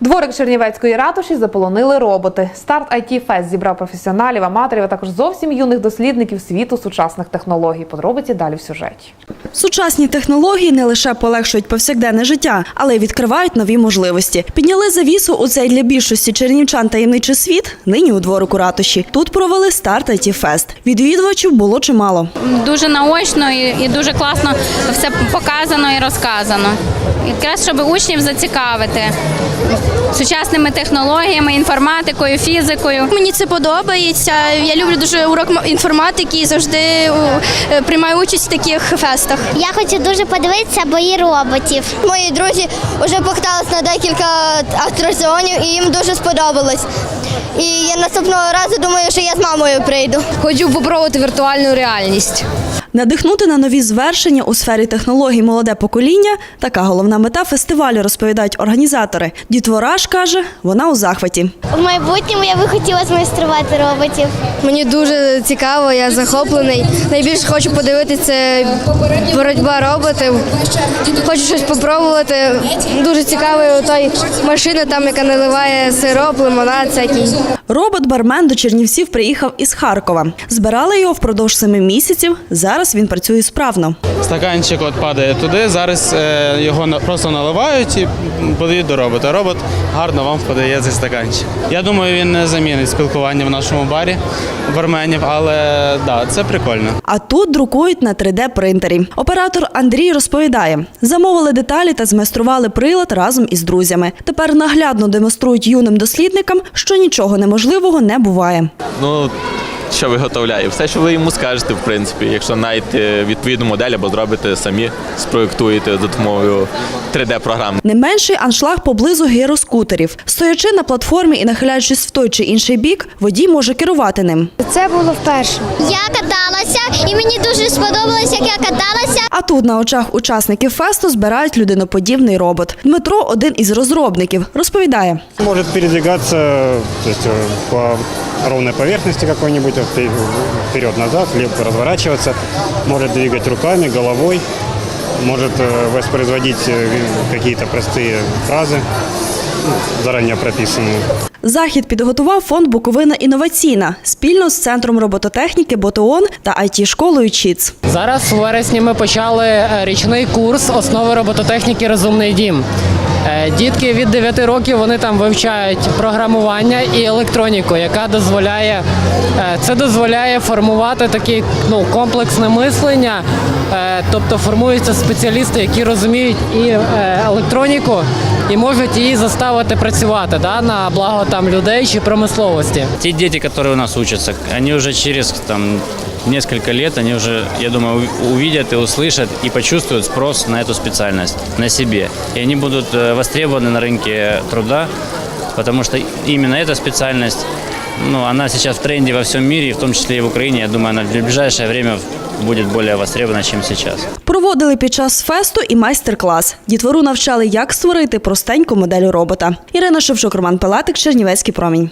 Дворик Чернівецької ратуші заполонили роботи. Старт IT Fest зібрав професіоналів, аматорів, а також зовсім юних дослідників світу сучасних технологій. Подробиці далі в сюжеті. Сучасні технології не лише полегшують повсякденне життя, але й відкривають нові можливості. Підняли завісу у цей для більшості чернівчан таємничий світ нині у дворику ратуші. Тут провели старт IT Fest. Відвідувачів було чимало. дуже наочно і, і дуже класно все показано і розказано. Якраз щоб учнів зацікавити сучасними технологіями, інформатикою, фізикою. Мені це подобається. Я люблю дуже урок інформатики і завжди е, приймаю участь в таких фестах. Я хочу дуже подивитися бої роботів. Мої друзі вже покатались на декілька атракціонів і їм дуже сподобалось. І я наступного разу думаю, що я з мамою прийду. Хочу попробувати віртуальну реальність. Надихнути на нові звершення у сфері технологій молоде покоління така головна мета фестивалю, розповідають організатори. Дітвора ж каже, вона у захваті. В майбутньому я би хотіла змайструвати роботів. Мені дуже цікаво, я захоплений. Найбільше хочу подивитися боротьба роботів. Хочу щось спробувати. Дуже цікавий той машина, там яка наливає сироп, лимонад всякий. Робот-бармен до Чернівців приїхав із Харкова. Збирали його впродовж семи місяців. Зараз він працює справно. Стаканчик от падає туди. Зараз е, його просто наливають і подають до робота. Робот гарно вам подає цей стаканчик. Я думаю, він не замінить спілкування в нашому барі барменів, але да, це прикольно. А тут друкують на 3D-принтері. Оператор Андрій розповідає, замовили деталі та змайстрували прилад разом із друзями. Тепер наглядно демонструють юним дослідникам, що нічого неможливого не буває. Ну, що виготовляє? Все, що ви йому скажете, в принципі, якщо знайдете відповідну модель або зробите самі, спроєктуєте за допомогою 3D-програми. Не менший аншлаг поблизу гіроскутерів. Стоячи на платформі і нахиляючись в той чи інший бік, водій може керувати ним. Це було вперше. Я каталася, тут на очах учасників фесту збирають людиноподібний робот. Дмитро один із розробників, розповідає. Может передвигаться то есть, э, по ровной поверхности какой-нибудь, впе- вперед-назад, либо разворачиваться, может двигать руками, головой, может э, воспроизводить э, какие-то простые фразы, ну, заранее прописанные. Захід підготував фонд Буковина інноваційна спільно з центром робототехніки Ботеон та it школою ЧІЦ. Зараз у вересні ми почали е, річний курс основи робототехніки Розумний дім. Е, Дітки від 9 років вони там вивчають програмування і електроніку, яка дозволяє е, це дозволяє формувати таке ну, комплексне мислення. Тобто формуються спеціалісти, які розуміють і електроніку, і можуть її заставити працювати да, на благо там людей чи промисловості. Те дети, которые у нас учатся, они уже через там, несколько лет, они уже, я думаю, у- увидят и услышат и почувствуют спрос на эту специальность, на себе. И они будут э, востребованы на рынке труда, потому что именно эта специальность, ну, она сейчас в тренде во всем мире, в том числе и в Украине. Я думаю, она в ближайшее время буде більш востребована, ніж зараз. Проводили під час фесту і майстер-клас. Дітвору навчали, як створити простеньку модель робота. Ірина Шевчук, Роман Пилатик, Чернівецький промінь.